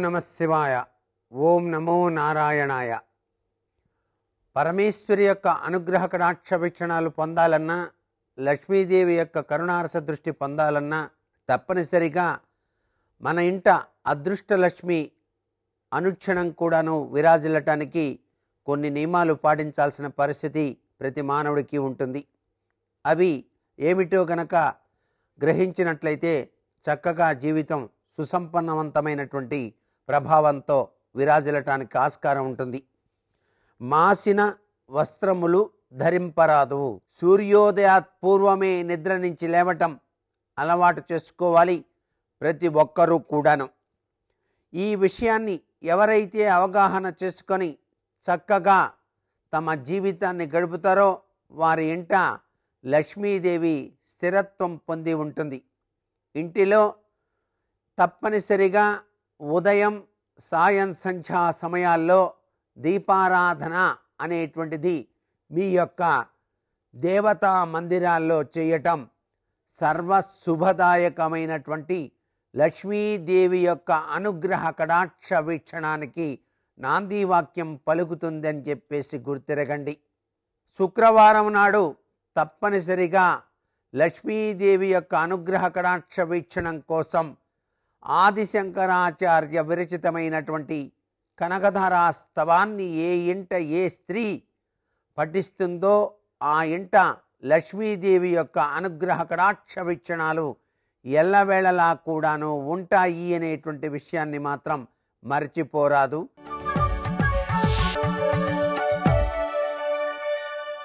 నమ శివాయ ఓం నమో నారాయణాయ. పరమేశ్వరి యొక్క అనుగ్రహ కటాక్ష వీక్షణాలు పొందాలన్నా లక్ష్మీదేవి యొక్క కరుణారస దృష్టి పొందాలన్నా తప్పనిసరిగా మన ఇంట అదృష్టలక్ష్మి అనుక్షణం కూడాను విరాజిల్లటానికి కొన్ని నియమాలు పాటించాల్సిన పరిస్థితి ప్రతి మానవుడికి ఉంటుంది. అవి ఏమిటో గనక గ్రహించినట్లయితే చక్కగా జీవితం సుసంపన్నవంతమైనటువంటి ప్రభావంతో విరాజిల్లటానికి ఆస్కారం ఉంటుంది. మాసిన వస్త్రములు ధరింపరాదు. సూర్యోదయాత్ పూర్వమే నిద్ర నుంచి లేవటం అలవాటు చేసుకోవాలి ప్రతి ఒక్కరూ కూడాను. ఈ విషయాన్ని ఎవరైతే అవగాహన చేసుకొని చక్కగా తమ జీవితాన్ని గడుపుతారో వారి ఇంట లక్ష్మీదేవి స్థిరత్వం పొంది ఉంటుంది. ఇంటిలో తప్పనిసరిగా ఉదయం సాయం సంధ్యా సమయాల్లో దీపారాధన అనేటువంటిది మీ యొక్క దేవతా మందిరాల్లో చేయటం సర్వశుభదాయకమైనటువంటి లక్ష్మీదేవి యొక్క అనుగ్రహ కడాక్ష వీక్షణానికి నాంది వాక్యం పలుకుతుందని చెప్పేసి గుర్తిరగండి. శుక్రవారం నాడు తప్పనిసరిగా లక్ష్మీదేవి యొక్క అనుగ్రహ కడాక్ష వీక్షణం కోసం ఆదిశంకరాచార్య విరచితమైనటువంటి కనకధారా స్తవాన్ని ఏ ఇంట ఏ స్త్రీ పఠిస్తుందో ఆ ఇంట లక్ష్మీదేవి యొక్క అనుగ్రహ కటాక్ష వీక్షణాలు ఎల్లవేళలా కూడాను ఉంటాయి అనేటువంటి విషయాన్ని మాత్రం మర్చిపోరాదు.